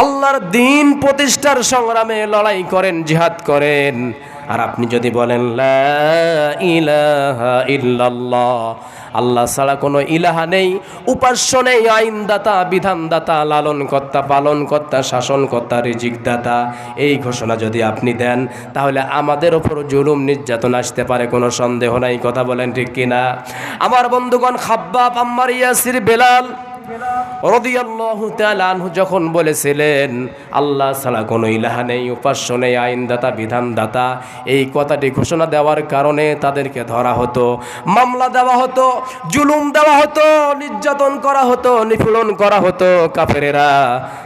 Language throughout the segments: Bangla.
আল্লাহর দিন প্রতিষ্ঠার সংগ্রামে লড়াই করেন, জিহাদ করেন। আর আপনি যদি বলেন আল্লাহ ছাড়া কোনো ইলাহা নেই, উপাস্য নেই, আইনদাতা, বিধানদাতা, লালনকর্তা, পালনকর্তা, শাসনকর্তা, রিজিকদাতা। এই ঘোষণা যদি আপনি দেন, তাহলে আমাদের ওপর জুলুম, নির্যাতন আসতে পারে, কোনো সন্দেহ নাই। কথা বলেন ঠিক কিনা? আমার বন্ধুগণ খাব্বাব, আম্মার ইয়াসির, বেলাল যখন বলেছিলেন, আল্লাহ ছাড়া কোনো ইলাহা নেই, উপাস্য নেই, আইনদাতা, বিধানদাতা। এই কথাটি ঘোষণা দেওয়ার কারণে তাদেরকে ধরা হতো, মামলা দেওয়া হতো, জুলুম দেওয়া হতো, নির্যাতন করা হতো, নিপীড়ন করা হতো। কাফেরেরা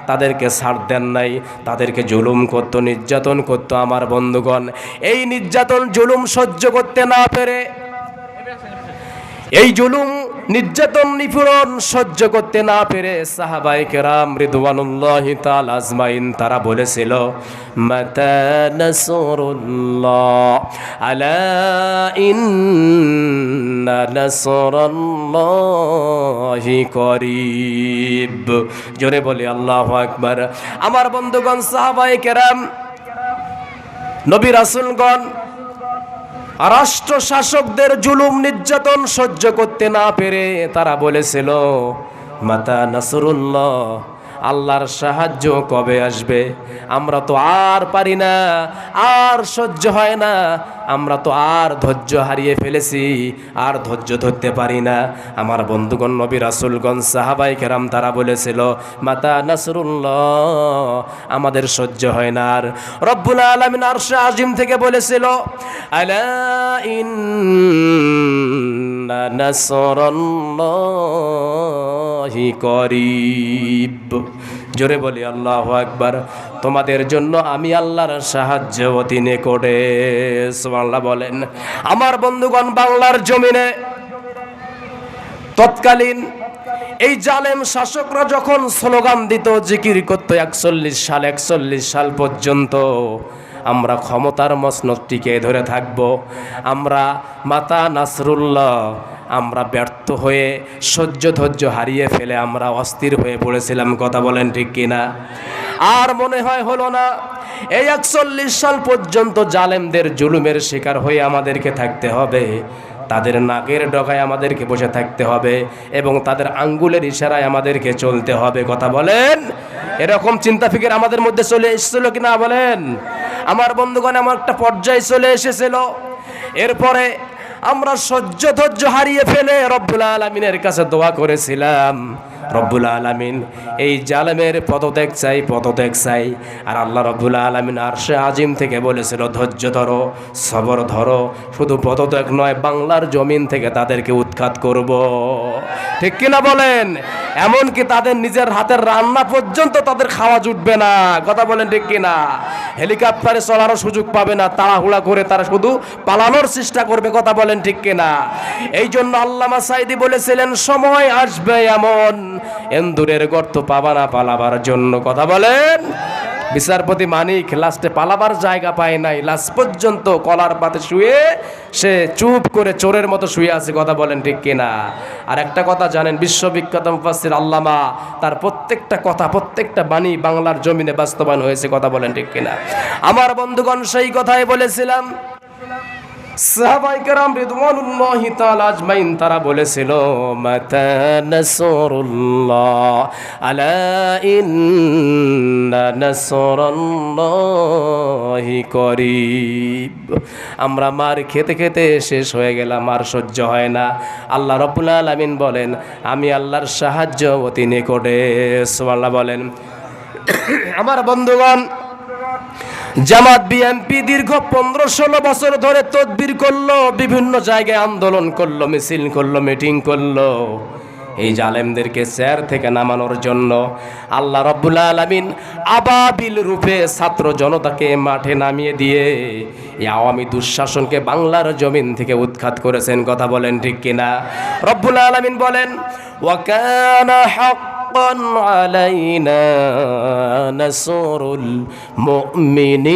তাদেরকে ছাড় দেন নাই, তাদেরকে জুলুম করতো, নির্যাতন করতো আমার বন্ধুগণ। এই নির্যাতন, জুলুম সহ্য করতে না পেরে, এই জুলুম নির্যাতন, নিপীড়ন সহ্য করতে না পেরে সাহাবাই কেরাম রিদওয়ানুল্লাহি তাআলা আজমাইন তারা বলেছিল আলা করিব। জোরে বলি আল্লাহু আকবার। আমার বন্ধুগণ সাহাবাই কেরাম, নবী রাসূলগণ রাষ্ট্র শাসকদের জুলুম নির্যাতন সহ্য করতে না পেরে তারা বলেছিল মাতা নাসরুল্লাহ আল্লাহর সাহায্য কবে আসবে? আমরা তো আর পারি না, আর সহ্য হয় না, আমরা তো আর ধৈর্য হারিয়ে ফেলেছি, আর ধৈর্য ধরতে পারি না। আমার বন্ধুগণ, নবী রাসুলগঞ্জ সাহাবাই কেরাম, তারা বলেছিল, মাতা নাসরুল্লাহ, আমাদের সহ্য হয় না। আর রব্বুল আলমিন আরশে আজিম থেকে বলেছিল, আলা ইন্না নাসরাল্লাহি করিব। জোরে বলি, আল্লাহ আকবার। তোমাদের জন্য আমি আল্লাহর সাহায্য অতি নিকটে। সুবহানাল্লাহ বলেন, আমার বন্ধুগণ, বাংলার জমিনে তৎকালীন এই জালেম শাসকরা যখন স্লোগান দিত, জিকির করতো, একচল্লিশ সাল একচল্লিশ সাল পর্যন্ত আমরা ক্ষমতার মসনদটিকে ধরে থাকব। আমরা মাতা নাসরুল্লাহ, আমরা ব্যর্থ হয়ে সহ্য ধৈর্য হারিয়ে ফেলে আমরা অস্থির হয়ে পড়েছিলাম। কথা বলেন ঠিক কিনা? আর মনে হয় হলো না, এই একচল্লিশ সাল পর্যন্ত জালেমদের জুলুমের শিকার হয়ে আমাদেরকে থাকতে হবে। তাদের নাকের ডগায় আমাদেরকে বসে থাকতে হবে এবং তাদের আঙ্গুলের ইশারায় আমাদেরকে চলতে হবে। কথা বলেন এরকম চিন্তা ফিকির আমাদের মধ্যে চলে এসেছিল কিনা বলেন? আমার বন্ধুগণ আমার একটা পর্যায়ে চলে এসেছিল। এরপরে আমরা সহ্য ধৈর্য হারিয়ে ফেলে রব্বুল আলমিনের কাছে দোয়া করেছিলাম। রব্বুল আলমিন, এই জালেমের পদত্যাগ চাই পদত্যাগ চাই। আর আল্লাহ রব্বুল আলমিন আর সে আজিম থেকে বলেছিল, ধৈর্য ধরো, সবর ধরো, শুধু পদত্যাগ নয়, বাংলার জমিন থেকে তাদেরকে উৎখাত করব। ঠিক কিনা বলেন? এমনকি তাদের নিজের হাতের রান্না পর্যন্ত তাদের খাওয়া জুটবে না। কথা বলেন ঠিক কিনা? হেলিকপ্টারে চলারও সুযোগ পাবে না, তাড়াহুড়া করে তারা শুধু পালানোর চেষ্টা করবে, কথা বলেন ঠিক কিনা? এই জন্য আল্লামা সাইদি বলেছিলেন, সময় আসবে এমন এন্দুরের গর্ত পাবা না পালাবার জন্য কথা বলেন। বিচারপতি মানিক লাস্টে পালাবার জায়গা পায় নাই। লাস্ট পর্যন্ত কলার পাতে শুয়ে সে চুপ করে চোরের মতো শুয়ে আছে, কথা বলেন ঠিক কিনা? আর একটা কথা জানেন, বিশ্ববিখ্যাত মুফাসসির আল্লামা, তার প্রত্যেকটা কথা, প্রত্যেকটা বাণী বাংলার জমিনে বাস্তবায়ন হয়েছে, কথা বলেন ঠিক কিনা? আমার বন্ধুগণ, সেই কথাই বলেছিলাম তারা বলেছিল আলা করিব। আমরা মার খেতে খেতে শেষ হয়ে গেলাম, আর সহ্য হয় না। আল্লাহ রব্বুল আলামিন বলেন, আমি আল্লাহর সাহায্য অতি নিকটে। সুবহানাল্লাহ বলেন, আমার বন্ধুগণ জামাত বিএনপি দীর্ঘ পনেরো ষোলো বছর ধরে তদবির করল, বিভিন্ন জায়গায় আন্দোলন করল, মিছিল করল, মিটিং করল। এই জালেমদেরকে স্যার থেকে নামানোর জন্য আল্লাহ রব্বুল আলমিন আবাবিল রূপে ছাত্র জনতাকে মাঠে নামিয়ে দিয়ে এই আওয়ামী দুঃশাসনকে বাংলার জমিন থেকে উৎখাত করেছেন। কথা বলেন ঠিক কিনা? রব্বুল আলমিন বলেন ওয়াকানা হক حقا علينا نصر المؤمنين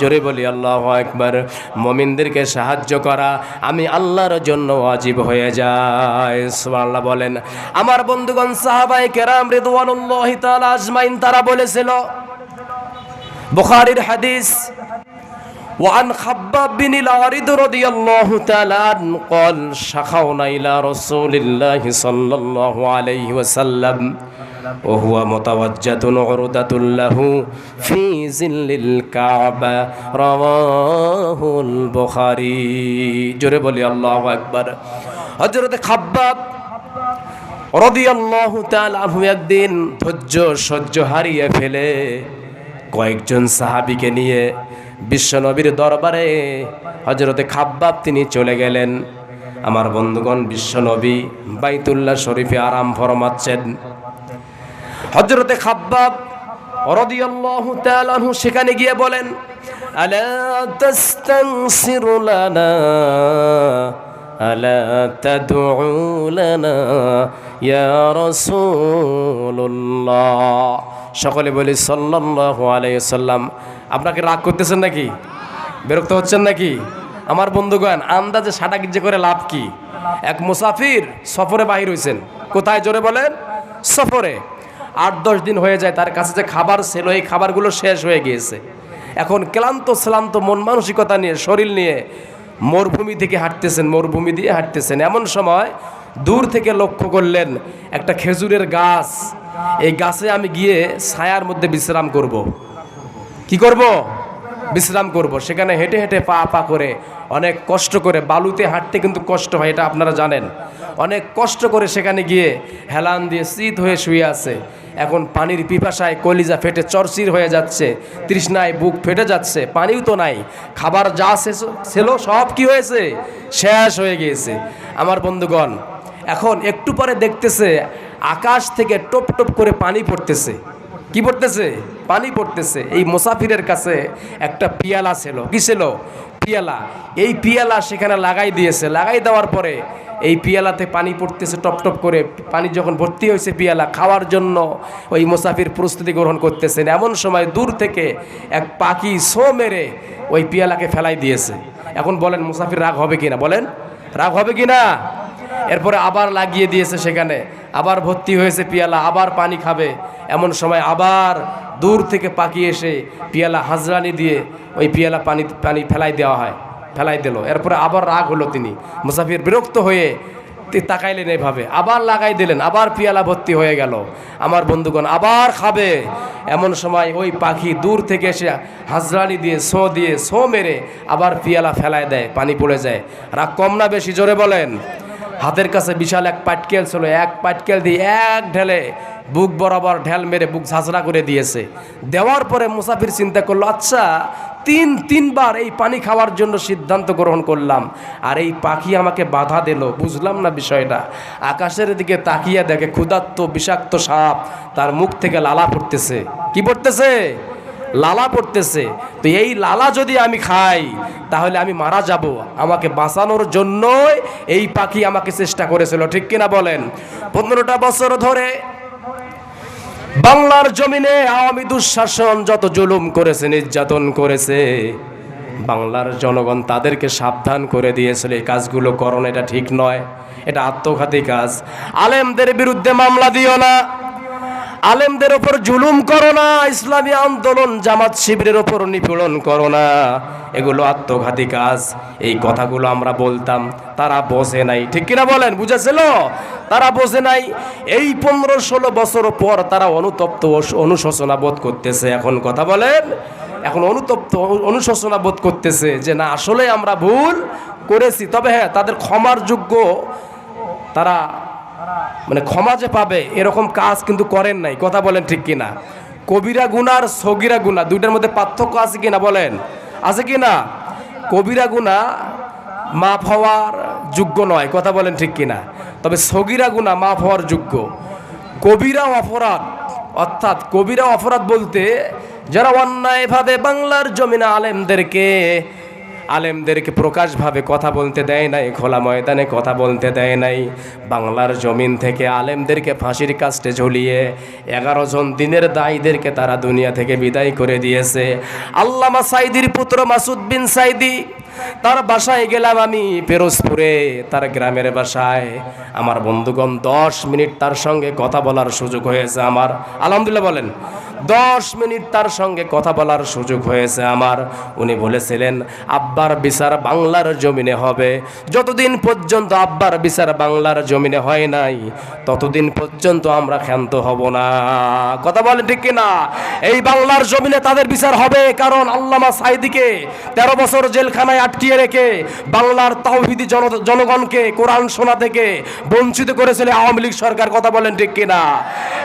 জোরে বলি আল্লাহ একবার মমিনদেরকে সাহায্য করা আমি আল্লাহর জন্য ওয়াজিব হয়ে যায় সুবহানাল্লাহ বলেন আমার বন্ধুগণ সাহাবায়ে কেরাম রিদওয়ানুল্লাহি তাআলা আজমাইন তারা বলেছিল বুখারীর হাদিস وعن خباب بن العارض رضي الله تعالى عنه قال شخونا إلى رسول الله صلى الله عليه وسلم وهو متوجة عرضة له في ظل الكعبة رواه البخاري جري بولي الله أكبر হজরত খাব্বাব রদিয়াল্লাহু তাআলা আনহু একদিন ধৈর্য সহ্য হারিয়ে ফেলে কয়েকজন সাহাবীকে নিয়ে বিশ্বনবীর দরবারে হজরতে খাব্বাব তিনি চলে গেলেন। আমার বন্ধুগণ, বিশ্বনবী বাইতুল্লাহ শরীফে আরাম ফরমাচ্ছেন। হজরতে খাব্বাব সেখানে গিয়ে বলেন সকলে বলি সাল্লাহ আলাইসাল্লাম আপনাকে রাগ করতেছেন নাকি? বিরক্ত হচ্ছেন নাকি? আমার বন্ধুগণ, আন্দাজে সাটা গিজে করে লাভ কি? এক মুসাফির সফরে বাহির হয়েছেন কোথায় জোরে বলেন? সফরে। আট দশ দিন হয়ে যায়, তার কাছে যে খাবার ছিল, এই খাবারগুলো শেষ হয়ে গিয়েছে। এখন ক্লান্ত শ্লান্ত মন মানসিকতা নিয়ে, শরীর নিয়ে মরুভূমি থেকে হাঁটতেছেন, মরুভূমি দিয়ে হাঁটতেছেন। এমন সময় দূর থেকে লক্ষ্য করলেন একটা খেজুরের গাছ। এই গাছে আমি গিয়ে ছায়ার মধ্যে বিশ্রাম করব। কি করব? বিশ্রাম করব। সেখানে হেঁটে হেঁটে পা পা করে অনেক কষ্ট করে বালুতে হাঁটতে কিন্তু কষ্ট হয়, এটা আপনারা জানেন। অনেক কষ্ট করে সেখানে গিয়ে হেলান দিয়ে শীত হয়ে শুয়ে আছে। এখন পানির পিপাসায় কলিজা ফেটে চরচির হয়ে যাচ্ছে, তৃষ্ণায় বুক ফেটে যাচ্ছে, পানিও তো নাই। খাবার যা ছিল সব কি হয়েছে? শেষ হয়ে গিয়েছে। আমার বন্ধুগণ, এখন একটু পরে দেখতেছে, আকাশ থেকে টপ টপ করে পানি পড়তেছে। কি পড়তেছে? পানি পড়তেছে। এই মুসাফিরের কাছে একটা পিয়ালা ছিল। কি ছিল? পিয়ালা। এই পিয়ালা সেখানে লাগাই দিয়েছে। লাগাই দেওয়ার পরে এই পিয়ালাতে পানি পড়তেছে টপ টপ করে। পানি যখন ভর্তি হয়েছে পিয়ালা, খাওয়ার জন্য ওই মুসাফির প্রস্তুতি গ্রহণ করতেছেন। এমন সময় দূর থেকে এক পাখি সো মেরে ওই পিয়ালাকে ফেলাই দিয়েছে। এখন বলেন, মুসাফির রাগ হবে কিনা? বলেন, রাগ হবে কি না এরপরে আবার লাগিয়ে দিয়েছে সেখানে। আবার ভর্তি হয়েছে পিয়ালা, আবার পানি খাবে। এমন সময় আবার দূর থেকে পাখি এসে পিয়ালা হাজরানি দিয়ে ওই পিয়ালা পানি পানি ফেলাই দেওয়া হয়, ফেলাই দিল। এরপরে আবার রাগ হলো তিনি। মুসাফির বিরক্ত হয়ে তাকাইলেন এইভাবে আবার লাগাই দিলেন, আবার পিয়ালা ভর্তি হয়ে গেল। আমার বন্ধুগণ আবার খাবে। এমন সময় ওই পাখি দূর থেকে এসে হাজরানি দিয়ে শো দিয়ে শো মেরে আবার পিয়ালা ফেলায় দেয়, পানি পড়ে যায়। রাগ কম না বেশি? জোরে বলেন। হাতের কাছে বিশাল এক পাটকেল ছিল, এক পাটকেল দিয়ে এক ঢেলে বুক বরাবর ঢেল মেরে বুক ঝাঁঝরা করে দিয়েছে। দেওয়ার পরে মুসাফির চিন্তা করল আচ্ছা তিন, তিনবার এই পানি খাওয়ার জন্য সিদ্ধান্ত গ্রহণ করলাম, আর এই পাখি আমাকে বাধা দিল, বুঝলাম না বিষয়টা। আকাশের দিকে তাকিয়ে দেখে ক্ষুধার্ত, বিষাক্ত সাপ তার মুখ থেকে লালা পড়তেছে। কি পড়তেছে? লালা পড়তেছে। তো এই লালা যদি আমি খাই, তাহলে আমি মারা যাব। আমাকে বাঁচানোর জন্যই এই পাখি আমাকে চেষ্টা করেছিল, ঠিক কিনা বলেন? পনেরোটা বছর ধরে বাংলার জমিনে আওয়ামী দুঃশাসন যত জুলুম করেছে, নির্যাতন করেছে, বাংলার জনগণ তাদেরকে সাবধান করে দিয়েছিল, এই কাজগুলো করণ এটা ঠিক নয়, এটা আত্মঘাতী কাজ। আলেমদের বিরুদ্ধে মামলা দিও না। আলেমদের ওপর জুলুম করো না, ইসলামী আন্দোলন, জামাত শিবিরের ওপর নিপীড়ন করো না। এগুলো আত্মঘাতী কাজ। এই কথাগুলো আমরা বলতাম, তারা বোঝে নাই। ঠিক কিনা বলেন, বুঝেছিল? তারা বোঝে নাই। এই পনেরো ষোলো বছর পর তারা অনুতপ্ত অনুশোচনা বোধ করতেছে। এখন কথা বলেন, এখন অনুতপ্ত অনুশোচনা বোধ করতেছে যে, না আসলে আমরা ভুল করেছি। তবে হ্যাঁ তাদের ক্ষমার যোগ্য তারা মানে ক্ষমা যে পাবে, এরকম কাজ কিন্তু করেন নাই। কথা বলেন ঠিক কিনা। কবিরা গুণা আর সগিরা গুণা দুইটার মধ্যে পার্থক্য আছে কিনা বলেন? আছে কিনা? কবিরা গুণা মাফ হওয়ার যোগ্য নয়, কথা বলেন ঠিক কিনা। তবে সগিরা গুণা মাফ হওয়ার যোগ্য। কবিরা অপরাধ, অর্থাৎ কবিরা অপরাধ বলতে, যারা অন্যায়ভাবে বাংলার জমিনা আলেমদেরকে আলেমদেরকে প্রকাশভাবে কথা বলতে দেয় নাই, খোলা ময়দানে কথা বলতে দেয় নাই। বাংলার জমিন থেকে আলেমদেরকে ফাঁসির কাস্টে ঝুলিয়ে এগারো জন দিনের দায়ীদেরকে তারা দুনিয়া থেকে বিদায় করে দিয়েছে। আল্লামা সাইদির পুত্র মাসুদ বিন সাইদি, তার বাসায় গেলাম আমি পেরোজপুরে, তার গ্রামের বাসায়। আমার বন্ধুগণ দশ মিনিট তার সঙ্গে কথা বলার সুযোগ হয়েছে আমার। আলহামদুলিল্লাহ বলেন দশ মিনিট তার সঙ্গে কথা বলার সুযোগ হয়েছে আমার। উনি বলেছিলেন, আব্বার বিচার বাংলার জমিনে হবে। যতদিন পর্যন্ত আব্বার বিচার বাংলার জমিনে হয় নাই, ততদিন পর্যন্ত আমরা ক্ষান্ত হব না। কথা বলেন ঠিক কিনা? এই বাংলার জমিনে তাদের বিচার হবে কারণ আল্লামা সাইদিকে তেরো বছর জেলখানায় আটকিয়ে রেখে বাংলার তাওহিদি জন, জনগণকে কোরআন শোনা থেকে বঞ্চিত করেছিল আওয়ামী লীগ সরকার। কথা বলেন ঠিক কিনা?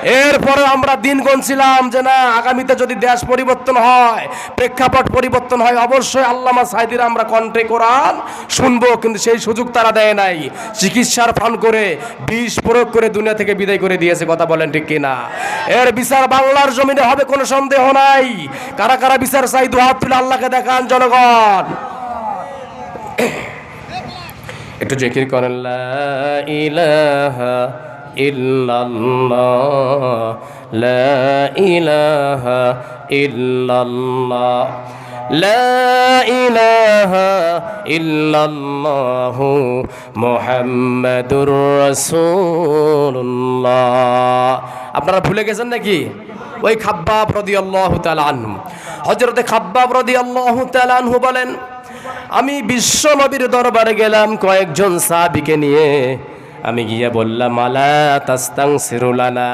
এরপরে আমরা দিন গুনছিলাম যে না, আগামীতে যদি দেশ পরিবর্তন হয়, প্রেক্ষাপট পরিবর্তন হয়, অবশ্যই আল্লামা সাইদির আমরা কণ্ঠে কোরআন শুনব, কিন্তু সেই সুযোগ তারা দেয় নাই। চিকিৎসার ফান করে, বিষ প্রয়োগ করে দুনিয়া থেকে বিদায় করে দিয়েছে, কথা বলেন ঠিক কিনা? এর বিচার বাংলার জমিনে হবে, কোনো সন্দেহ নাই। কারা কারা বিচার চাই দু হাত তুলে আল্লাহকে দেখান, জনগণ। একটু জিকির করেন ইলাহা ইল্লাল্লাহ, লা ইলাহা ইল্লাল্লাহ, লা ইলাহা ইল্লাল্লাহু মুহাম্মাদুর রাসূলুল্লাহ। আপনারা ভুলে গেছেন নাকি? ওই খাব্বাব রাদিয়াল্লাহু তাআলা আনহু। হযরতে খাব্বাব রাদিয়াল্লাহু তাআলা আনহু বলেন, আমি বিশ্ব নবীর দরবারে গেলাম কয়েকজন সাহাবিকে নিয়ে। আমি গিয়ে বললাম, আলা তাস্তাং সিরুলানা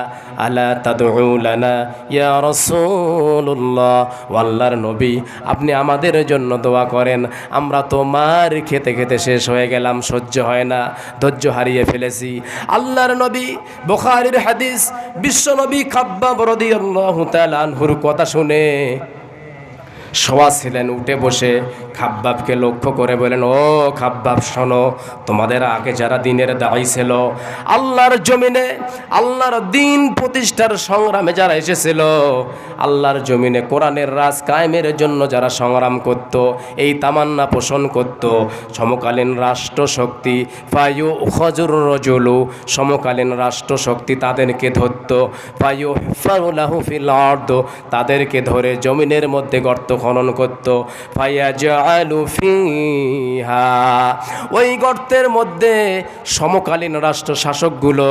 আলা তাদউলানা ইয়া রাসূলুল্লাহ, আল্লাহর নবী, আপনি আমাদের জন্য দোয়া করেন। আমরা তোমার খেতে খেতে শেষ হয়ে গেলাম, সহ্য হয় না, ধৈর্য হারিয়ে ফেলেছি। আল্লাহর নবী, বুখারীর হাদিস, বিশ্ব নবী খাব্বাব রাদিয়াল্লাহু তাআলা আনহুর কথা শুনে শোয়া ছিলেন, উঠে বসে খাব্বাবকে লক্ষ্য করে বলেন ও খাব্বাব, শোনো, তোমাদের আগে যারা দিনের দায়ী ছিল, আল্লাহর জমিনে, আল্লাহর দিন প্রতিষ্ঠার সংগ্রামে যারা এসেছিল, আল্লাহর জমিনে কোরআনের রাজ কায়েমের জন্য যারা সংগ্রাম করত, এই তামান্না পোষণ করত, সমকালীন রাষ্ট্রশক্তি ফায়ু খজুর রজলু, সমকালীন রাষ্ট্রশক্তি তাদেরকে ধরত ফায়ু ফাউলাহু ফিল তাদেরকে ধরে জমিনের মধ্যে গর্ত খনন করত। ফিহা। ওই গর্তের মধ্যে সমকালীন রাষ্ট্র শাসকগুলো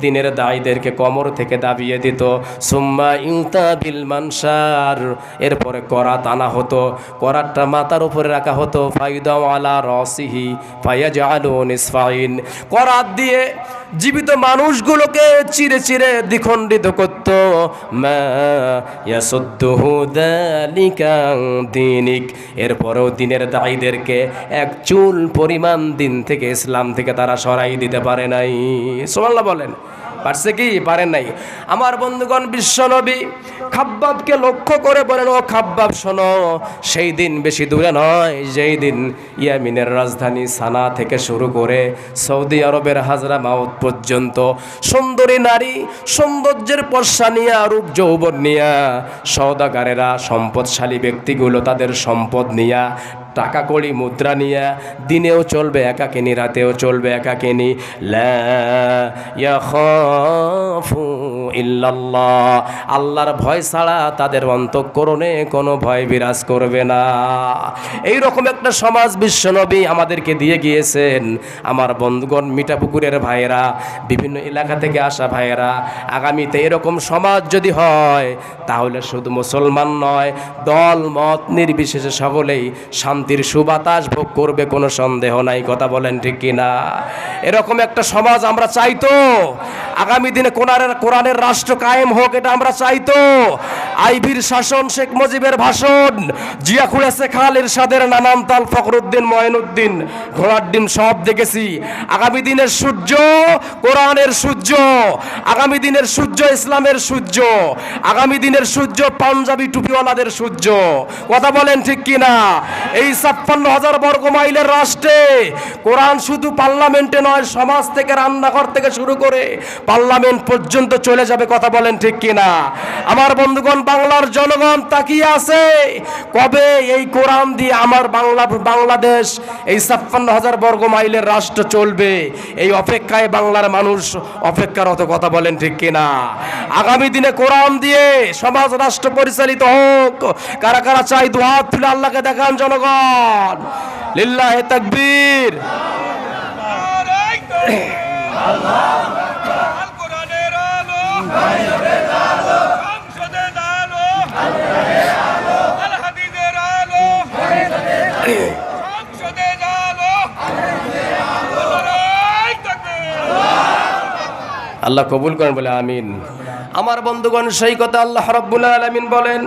দিনের দায়ীদেরকে কমর থেকে দাবিয়ে দিত। সুম্মা ইউতা বিল মানসার। এরপরে করাত আনা হতো করাতটা মাথার উপরে রাখা হতো। ফাইদাও আলা রসিহি, ফায়াজআলু নিসফাইন। করাত দিয়ে জীবিত মানুষগুলোকে চিরে চিরে দ্বিখণ্ডিত করত। মা ইয়াসুদ্দুহু যালিকা দিনিক। এরপরেও দিনের দায়ীদেরকে এক চুল পরিমাণ দিন থেকে ইসলাম থেকে তারা সরাই দিতে পারে নাই। সোমাল্লা বলেন। পারছে কি? পারেন নাই। আমার বন্ধুগণ, বিশ্বনবী খাব্বাবকে লক্ষ্য করে বলেন, ও খাব্বাব, শোনো, সেই দিন বেশি দূরে নয়। যেই দিন ইয়ামিনের রাজধানী সানা থেকে শুরু করে সৌদি আরবের হাজরা মাউত পর্যন্ত সুন্দরী নারী, সৌন্দর্যের পর্ষা নিয়া, রূপ যৌবন নিয়া সৌদাগারেরা সম্পদশালী ব্যক্তিগুলো তাদের সম্পদ নিয়া টাকা কড়ি মুদ্রা নিয়ে দিনেও চলবে একা কেনি রাতেও চলবে একাকিনী। লা ইল্লাল্লাহ। আল্লাহর ভয় ছাড়া তাদের অন্তঃকরণে কোনো ভয় বিরাজ করবে না। এই রকম একটা সমাজ বিশ্বনবী আমাদেরকে দিয়ে গিয়েছেন। আমার বন্ধুগণ, মিঠাপুকুরের ভাইয়েরা, বিভিন্ন এলাকা থেকে আসা ভাইয়েরা, আগামীতে এরকম সমাজ যদি হয়, তাহলে শুধু মুসলমান নয়, দল, মত নির্বিশেষে সকলেই শান্তির সুবাতাস ভোগ করবে, কোনো সন্দেহ নাই, কথা বলেন ঠিক কিনা? এরকম একটা সমাজ আমরা চাইতো আগামী দিনে কোরআনের কোরআনের রাষ্ট্র কায়েম হোক এটা আমরা চাইতো আইবির শাসন, শেখ মুজিবের ভাষণ, জিয়া খুড়া শেখাল এরশাদের নানান তাল, ফখরুদ্দিন, ময়নুদ্দিন, ঘোড়ার ডিম সব দেখেছি। আগামী দিনের সূর্য, কোরআনের সূর্য, আগামী দিনের সূর্য, ইসলামের সূর্য, আগামী দিনের সূর্য, পাঞ্জাবি টুপিওয়ালাদের সূর্য। কথা বলেন ঠিক কিনা? এই ছাপ্পান্ন হাজার বর্গ মাইলের রাষ্ট্রে কোরআন শুধু পার্লামেন্টে নয়, সমাজ থেকে, রান্নাঘর থেকে শুরু করে পার্লামেন্ট পর্যন্ত চলে যাবে, কথা বলেন ঠিক কিনা? আমার বন্ধুগণ বাংলার জনগণ তাকিয়ে আছে। কবে এই কোরআন দিয়ে আমার বাংলা, বাংলাদেশ এই ছাপ্পান্ন হাজার বর্গ মাইলের রাষ্ট্র চলবে? এই অপেক্ষায় বাংলার মানুষ অপেক্ষারত কথা বলেন ঠিক কিনা? আগামী দিনে কোরআন দিয়ে সমাজ, রাষ্ট্র পরিচালিত হোক। কারা কারা চাই দুহাত তুলে আল্লাহকে দেখান জনগণ। লিল্লাহে তাকবীর। আল কোরআনের আলো। আল্লাহ কবুল করেন বলে আমিন আমার বন্ধুগণ সেই কথা আল্লাহ রাব্বুল আলামিন বলেন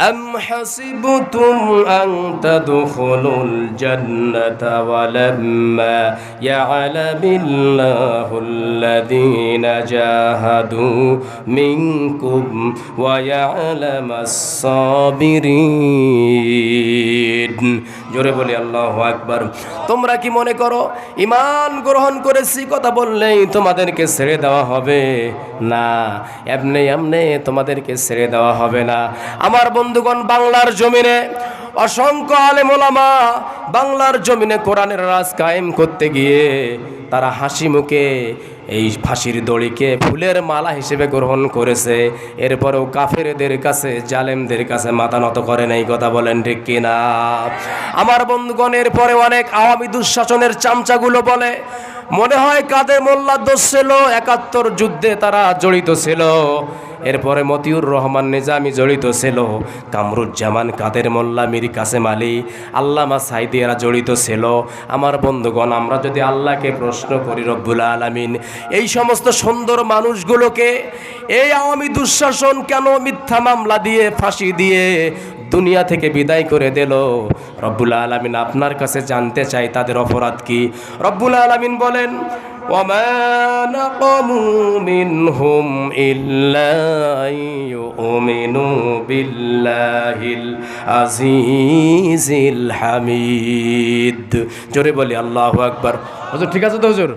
أم حسبتم أن تدخلوا الجنة ولما يعلم الله الذين جاهدوا منكم ويعلم الصابرين জোরে বলি, আল্লাহ একবার তোমরা কি মনে করো ইমান গ্রহণ করেছি, কথা বললেই তোমাদেরকে ছেড়ে দেওয়া হবে? না, এমনি এমনি তোমাদেরকে ছেড়ে দেওয়া হবে না। আমার বন্ধুগণ, বাংলার জমিনে অসংখ্য আলেমোলামা বাংলার জমিনে কোরআনের রাজ কায়েম করতে গিয়ে তারা হাসি মুখে এই ফাঁসির দড়িকে ফুলের মালা হিসেবে গ্রহণ করেছে। এরপরেও কাফেরদের কাছে, জালেমদের কাছে মাথা নত করে নাই, কথা বলেন ঠিক কিনা? আমার বন্ধুগণের পরে অনেক আওয়ামী দুঃশাসনের চামচাগুলো বলে, মনে হয় কাদের মোল্লা দোষ ছিল? একাত্তর যুদ্ধে তারা জড়িত ছিল। এরপরে মতিউর রহমান নিজামি জড়িত ছিল। কামরুজ্জামান, কাদের মোল্লা, মীর কাসেম আলী, আল্লামা সাইদি এরা জড়িত ছিল। আমার বন্ধুগণ, আমরা যদি আল্লাহকে প্রশ্ন করি, রব্বুল আলামিন, এই সমস্ত সুন্দর মানুষগুলোকে এই আওয়ামী দুঃশাসন কেন মিথ্যা মামলা দিয়ে, ফাঁসি দিয়ে দুনিয়া থেকে বিদায় করে দিল? রব্বুল আলামিন আপনার কাছে জানতে চাই, তাদের অপরাধ কি? রব্বুল আলামিন বলেন وما نقموا منهم إلا أن يؤمنوا بالله العزيز الحميد জোরে বলি আল্লাহ আকবার হুজুর ঠিক আছে তো হুজুর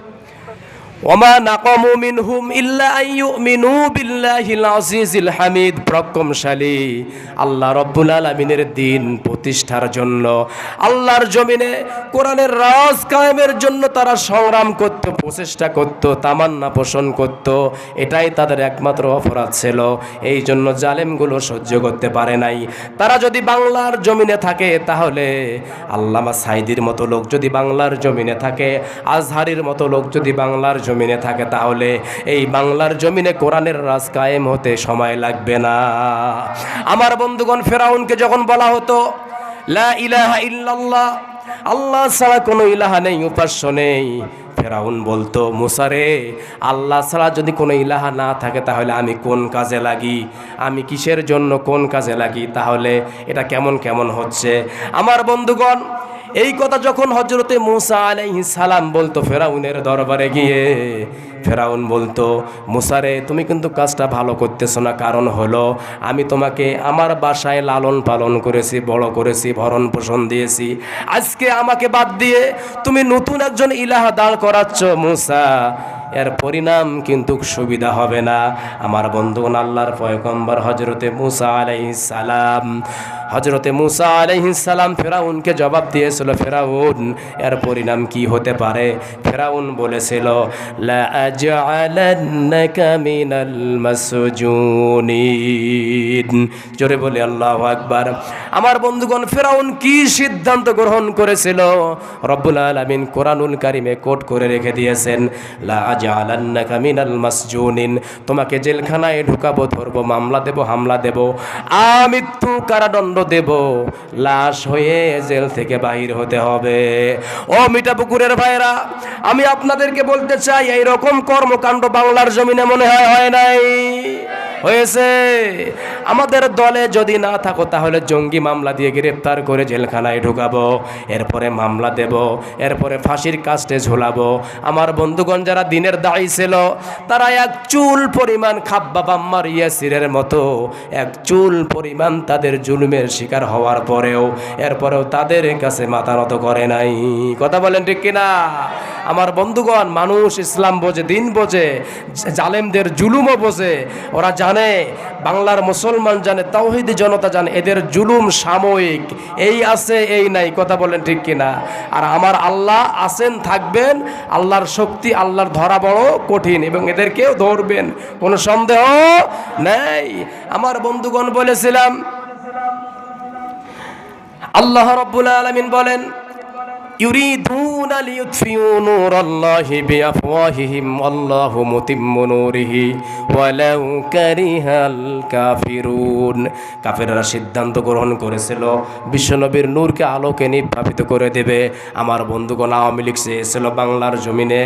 ওমা নাকমু মিনহুম ইল্লা আইয়ুমিনু বিল্লাহিল আজিজিল হামিদ। প্রকমশালী আল্লাহ রব্বুল আলামিনের দিন প্রতিষ্ঠার জন্য, আল্লাহর জমিনে কোরআনের রাজ কায়েমের জন্য তারা সংগ্রাম করত, প্রচেষ্টা করত, তামান্না পোষণ করত। এটাই তাদের একমাত্র অপরাধ ছিল। এই জন্য জালেমগুলো সহ্য করতে পারে নাই। তারা যদি বাংলার জমিনে থাকে তাহলে আল্লামা সাইদির মতো লোক যদি বাংলার জমিনে থাকে, আজহারির মতো লোক যদি বাংলার জমিনে থাকে, তাহলে এই বাংলার জমিনে কোরআনের রাজ কায়েম হতে সময় লাগবে না। আমার বন্ধুগণ, ফেরাউনকে যখন বলা হতো, লা ইলাহা ইল্লাল্লাহ আল্লাহ ছাড়া কোনো ইলাহা নেই, উপাস্য নেই। ফেরাউন বলতো মুসারে আল্লাহ ছাড়া যদি কোনো ইলাহা না থাকে, তাহলে আমি কোন কাজে লাগি? আমি কিসের জন্য কোন কাজে লাগি? তাহলে এটা কেমন কেমন হচ্ছে? আমার বন্ধুগণ এই কথা যখন হজরতে মুসা আলাইহিস সালাম বলতো ফেরাউনের দরবারে গিয়ে ফেরাউন বলতো, মুসারে, তুমি কিন্তু কাজটা ভালো করতেছো না। কারণ হলো, আমি তোমাকে আমার বাসায় লালন পালন করেছি, বড় করেছি, ভরণ পোষণ দিয়েছি। আজকে আমাকে বাদ দিয়ে তুমি নতুন একজন ইলাহা দাঁড় করাচ্ছ, মুসা। এর পরিণাম কিন্তু সুবিধা হবে না। আমার বন্ধুগণ, আল্লাহর পয়গম্বর হজরতে মুসা আলাইহিস সালাম হজরতে মুসা আলাইহিস সালাম ফেরাউনকে জবাব দিয়েছিল, ফেরাউন, এর পরিণাম কি হতে পারে? ফেরাউন বলেছিল, লা আজআলান্নাকা মিনাল মাসজুনিন জোরে বলে আল্লাহু আকবার। আমার বন্ধুগণ, ফেরাউন কি সিদ্ধান্ত গ্রহণ করেছিল? রব্বুল আলামিন কোরআনুল কারিমে কোট করে রেখে দিয়েছেন লা আজআলান্নাকা মিনাল মাসজুনিন তোমাকে জেলখানায় ঢুকাবো, ধরবো, মামলা দেব, হামলা দেব, আমৃত্যু কারাদণ্ড দেব, লাশ হয়ে জেল থেকে বাহির হতে হবে। ও মিঠাপুকুরের ভাইরা আমি আপনাদেরকে বলতে চাই এই রকম কর্মকাণ্ড বাংলার জমিনে মনে হয় হয় নাই? হয়েছে। আমাদের দলে যদি না থাকো, তাহলে জঙ্গি মামলা দিয়ে গ্রেপ্তার করে জেলখানায় ঢুকাবো, এরপরে মামলা দেব, এরপরে ফাঁসির কাস্টে ঝোলাবো। আমার বন্ধুগণ যারা দিনের দায়ী ছিল, তারা এক চুল পরিমাণ খাব্বা বাম্মার ইয়াসিরের মতো, এক চুল পরিমাণ তাদের জুলুমের শিকার হওয়ার পরেও, এরপরেও তাদের কাছে মাথা নত করে নাই। কথা বলেন ঠিক কিনা? আমার বন্ধুগণ, মানুষ ইসলাম বোঝে, দিন বোঝে জালেমদের জুলুমও বোঝে। ওরা জানে, বাংলার মুসলমান জানে, তাওহিদি জনতা জানে, এদের জুলুম সাময়িক। এই আছে, এই নাই, কথা বলেন ঠিক কিনা? আর আমার আল্লাহ আছেন, থাকবেন, আল্লাহর শক্তি, আল্লাহর ধরা বড় কঠিন এবং এদেরকেও ধরবেন, কোনো সন্দেহ নেই। আমার বন্ধুগণ বলেছিলাম, আল্লাহ রব্বুল আলামিন বলেন ইউরিদুনা লিইউতফিউ নূরাল্লাহি বিআফওয়াহিহিম আল্লাহু মুতিম্মু নূরিহি ওয়ালাউ কারিহাল কাফিরুন কাফেররা সিদ্ধান্ত গ্রহণ করেছিল, বিশ্বনবীর নূরকে আলোকে নির্বাপিত করে দেবে। আমার বন্ধুগণ, আওয়ামী লীগ চেয়েছিল বাংলার জমিনে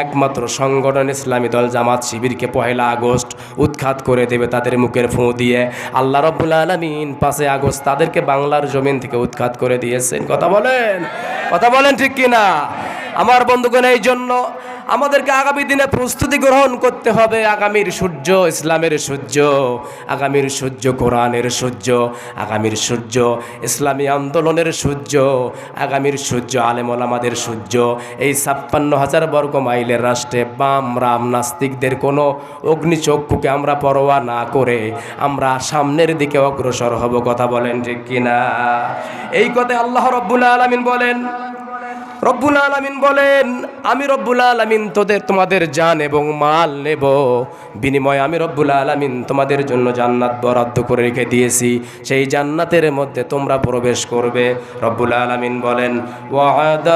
একমাত্র সংগঠন ইসলামী দল জামাত শিবিরকে পহেলা আগস্ট উৎখাত করে দেবে, তাদের মুখের ফোঁ দিয়ে। আল্লাহ রব্বুল আলমিন পাঁচে আগস্ট তাদেরকে বাংলার জমিন থেকে উৎখাত করে দিয়েছেন। কথা বলেন? কথা বলেন ঠিক কিনা? আমার বন্ধুগণ, এই জন্য আমাদেরকে আগামী দিনে প্রস্তুতি গ্রহণ করতে হবে। আগামীর সূর্য ইসলামের সূর্য, আগামীর সূর্য কোরআনের সূর্য, আগামীর সূর্য ইসলামী আন্দোলনের সূর্য, আগামীর সূর্য আলেমল আমাদের সূর্য। এই ছাপ্পান্ন হাজার বর্গ মাইলের রাষ্ট্রে বাম রাম নাস্তিকদের কোনো অগ্নিচক্ষুকে আমরা পরোয়া না করে আমরা সামনের দিকে অগ্রসর হব, কথা বলেন ঠিক কিনা? এই কথায় আল্লাহ রব্বুল আলমিন বলেন রব্বুল আলামিন বলেন, আমি রব্বুল আলামিন তোদের, তোমাদের জান এবং মাল নেব। বিনিময়ে আমি রব্বুল আলামিন তোমাদের জন্য জান্নাত বরাদ্দ করে রেখে দিয়েছি। সেই জান্নাতের মধ্যে তোমরা প্রবেশ করবে। রব্বুল আলামিন বলেন ওয়াদাল্লাহুল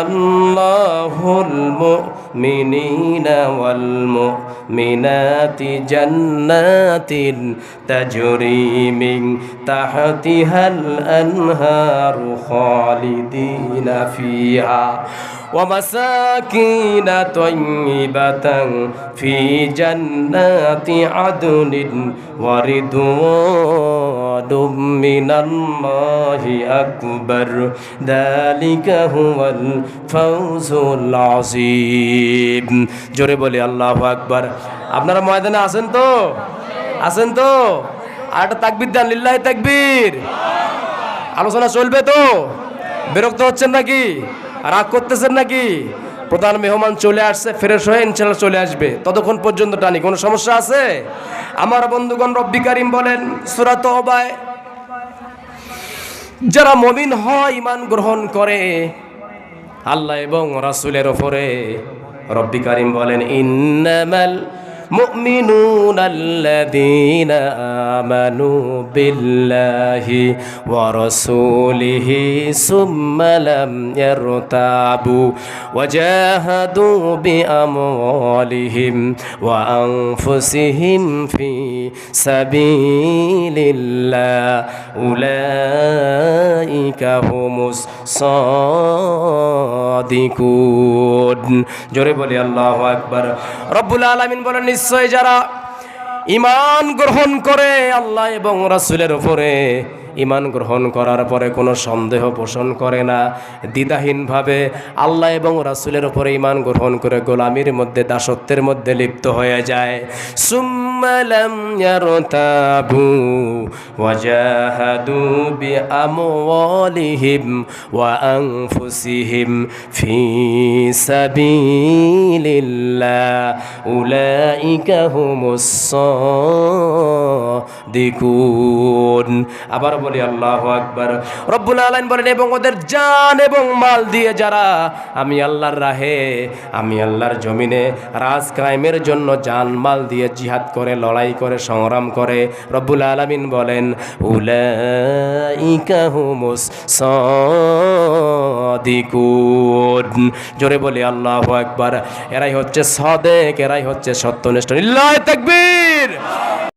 মুমিনিনা ওয়াল মুমিনাতি জান্নাতিন তাজরি মিন তাহতিহাল আনহারু খালিদিনা ফিহা। ومساكين طيبة في جنات عدن ورضوان من الله أكبر ذلك هو الفوز العظيم জোরে বলি আল্লাহ আকবার আপনারা ময়দানে আছেন তো আছেন তো আর একটা তাকবির দেন লিল্লাহি তাকবীর আলোচনা চলবে তো বিরক্ত হচ্ছেন নাকি রাগ করতেছেন নাকি? প্রধান মেহমান চলে আসছে, ফ্রেশ হয়ে ইনশাল্লাহ চলে আসবে। ততক্ষণ পর্যন্ত টানি, কোনো সমস্যা আছে? আমার বন্ধুগণ রব্বি কারিম বলেন সুরাত অবায় যারা মমিন হয় ইমান গ্রহণ করে, আল্লাহ এবং রাসুলের ওপরে রব্বি কারিম বলেন, ইন্নামাল মুমিনুন আল্লাযীনা আমানু বিল্লাহি ওয়া রাসূলিহি সুম্মা লাম ইয়ারতাবু ওয়া জাহাদু বিআমওয়ালিহিম ওয়া আনফুসিহিম ফি সাবিলিল্লাহ। উলাইকা হুমুস সাদিকুন। জোরে বলি, আল্লাহু আকবার। রব্বুল আলামিন বলেন নিশ্চয় যারা ইমান গ্রহণ করে আল্লাহ এবং রাসুলের উপরে ইমান গ্রহণ করার পরে কোনো সন্দেহ পোষণ করে না। দ্বিধাহীনভাবে আল্লাহ এবং রাসূলের উপরে ইমান গ্রহণ করে গোলামির মধ্যে, দাসত্বের মধ্যে লিপ্ত হয়ে যায়। সুম্মালাম ইয়ারতাবু ওয়াজাহাদু বিআমওয়ালিহিম ওয়া আনফুসিহিম ফি সাবিলিল্লাহ। উলাইকা হুমুস সাদিকুন। আবার বলি, আল্লাহু আকবার। রব্বুল আলামিন বলেন, এবং ওদের জান এবং মাল দিয়ে যারা আমি আল্লাহর রাহে, আমি আল্লাহর জমিনে রাজ কায়েমের জন্য জান মাল দিয়ে জিহাদ করে, লড়াই করে, সংগ্রাম করে, রব্বুল আলামিন বলেন, উলাইকা জোরে বলি, আল্লাহ একবার এরাই হচ্ছে সাদেক, এরাই হচ্ছে সত্যনিষ্ঠ ইল্লাহ তাকবীর!